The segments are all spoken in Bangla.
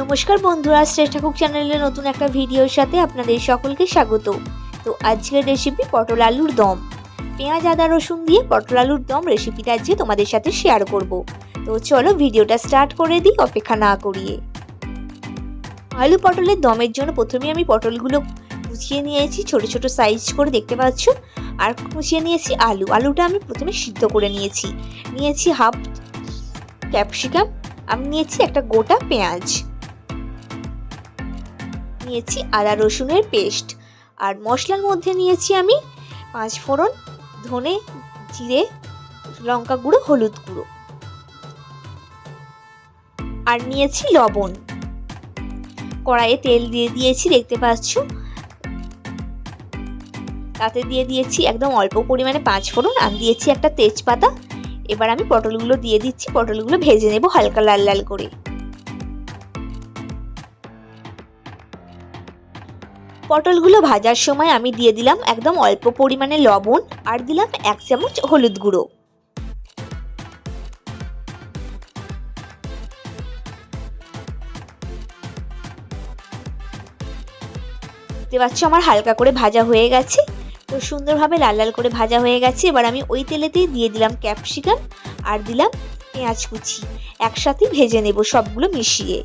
নমস্কার বন্ধুরা, শ্রেষ্ঠা কুক চ্যানেলের নতুন একটা ভিডিওর সাথে আপনাদের সকলকে স্বাগত। তো আজকের রেসিপি পটল আলুর দম। পেঁয়াজ, আদা, রসুন দিয়ে পটল আলুর দম রেসিপিটা আজকে তোমাদের সাথে শেয়ার করব। তো চলো ভিডিওটা স্টার্ট করে দিই অপেক্ষা না করিয়ে। আলু পটলের দমের জন্য প্রথমে আমি পটলগুলো কুচিয়ে নিয়েছি, ছোট ছোট সাইজ করে দেখতে পাচ্ছ। আর কুচিয়ে নিয়েছি আলু। আলুটা আমি প্রথমে সিদ্ধ করে নিয়েছি। নিয়েছি হাফ ক্যাপসিকাম আমি নিয়েছি একটা গোটা পেঁয়াজ। নিয়েছি আদা রসুনের পেস্ট। আর মশলার মধ্যে নিয়েছি আমি পাঁচ ফোড়ন ধনে জিরে লঙ্কা গুঁড়ো, হলুদ গুঁড়ো। আর নিয়েছি লবণ। কড়াইয়ে তেল দিয়ে দিয়েছি, দেখতে পাচ্ছ? তাতে দিয়ে দিয়েছি একদম অল্প পরিমাণে পাঁচ ফোড়ন আর দিয়েছি একটা তেজপাতা। এবার আমি পটলগুলো দিয়ে দিচ্ছি, পটলগুলো ভেজে নেব হালকা লাল লাল করে। পটলগুলো ভাজার সময় আমি দিয়ে দিলাম একদম অল্প পরিমাণে লবণ আর দিলাম এক চামচ হলুদ গুঁড়ো। দেখতে পাচ্ছ আমার হালকা করে ভাজা হয়ে গেছে। তো সুন্দরভাবে লাল লাল করে ভাজা হয়ে গেছে। এবার আমি ওই তেলেতেই দিয়ে দিলাম ক্যাপসিকাম আর দিলাম পেঁয়াজ কুচি। একসাথে ভেজে নেব সবগুলো মিশিয়ে।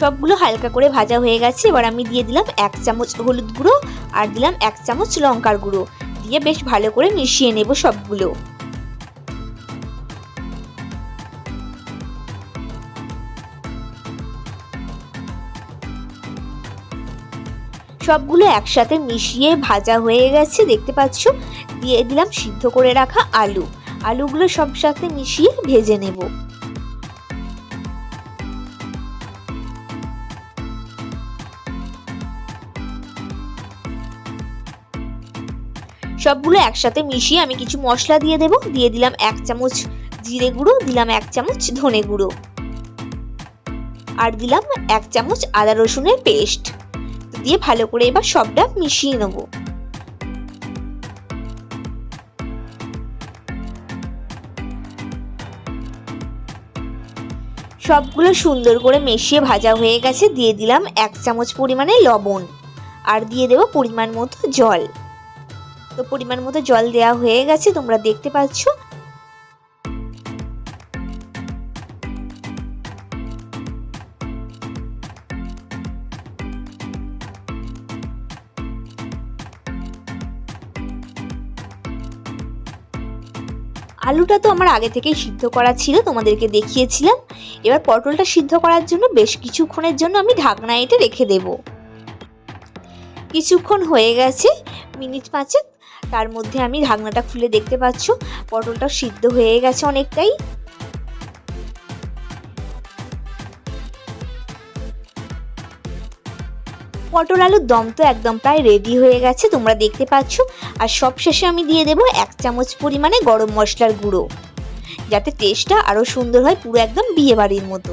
সবগুলো হালকা করে ভাজা হয়ে গেছে। এবার আমি দিয়ে দিলাম এক চামচ হলুদ গুঁড়ো আর দিলাম এক চামচ লঙ্কার গুঁড়ো। দিয়ে বেশ ভালো করে মিশিয়ে নেব সবগুলো। সবগুলো একসাথে মিশিয়ে ভাজা হয়ে গেছে, দেখতে পাচ্ছ? দিয়ে দিলাম সিদ্ধ করে রাখা আলু। আলুগুলো সব সাথে মিশিয়ে ভেজে নেব। সবগুলো একসাথে মিশিয়ে আমি কিছু মশলা দিয়ে দেব। দিয়ে দিলাম এক চামচ জিরে গুঁড়ো, দিলাম এক চামচ ধনে গুঁড়ো। আর দিলাম এক চামচ আদা রসুনের পেস্ট। দিয়ে ভালো করে এবার সবটা মিশিয়ে নেব। সবগুলো সুন্দর করে মিশিয়ে ভাজা হয়ে গেছে। দিয়ে দিলাম এক চামচ পরিমাণে লবণ। আর দিয়ে দেবো পরিমাণ মতো জল। তো পরিমাণ মতো জল দেওয়া হয়ে গেছে, তোমরা দেখতে পাচ্ছ। আলুটা তো আমার আগে থেকেই সিদ্ধ করা ছিল, তোমাদেরকে দেখিয়েছিলাম। এবার পটলটা সিদ্ধ করার জন্য বেশ কিছুক্ষণের জন্য আমি ঢাকনা এটে রেখে দেব। কিছুক্ষণ হয়ে গেছে, মিনিট পাঁচেক তার মধ্যে আমি ঢাকনাটা খুলে দেখতে পাচ্ছ, পটলটা সিদ্ধ হয়ে গেছে অনেকটাই। পটল আলুর দম তো একদম প্রায় রেডি হয়ে গেছে, তোমরা দেখতে পাচ্ছ। আর সব শেষে আমি দিয়ে দেবো এক চামচ পরিমাণে গরম মশলার গুঁড়ো, যাতে টেস্টটা আরও সুন্দর হয় পুরো একদম বিয়ে বাড়ির মতো।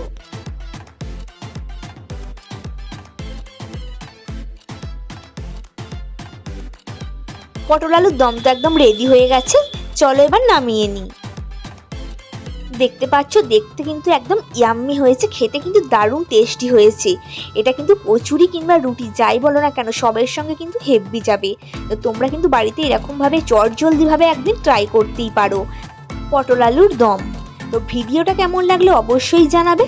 পটল আলুর দম তো একদম রেডি হয়ে গেছে। চলো এবার নামিয়ে নিই। দেখতে পাচ্ছ, দেখতে কিন্তু একদম ইয়াম্মি হয়েছে, খেতে কিন্তু দারুণ টেস্টি হয়েছে। এটা কিন্তু কচুরি কিংবা রুটি, যাই বলো না কেন, সবের সঙ্গে কিন্তু হেভি যাবে। তো তোমরা কিন্তু বাড়িতে এরকমভাবে চটজলদিভাবে একদিন ট্রাই করতেই পারো পটল আলুর দম। তো ভিডিওটা কেমন লাগল অবশ্যই জানাবে।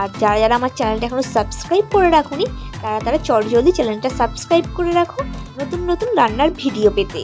আর যারা যারা আমার চ্যানেলটা এখনও সাবস্ক্রাইব করে রাখুনি তারা তারা চটজলদি চ্যানেলটা সাবস্ক্রাইব করে রাখো নতুন নতুন রান্নার ভিডিও পেতে।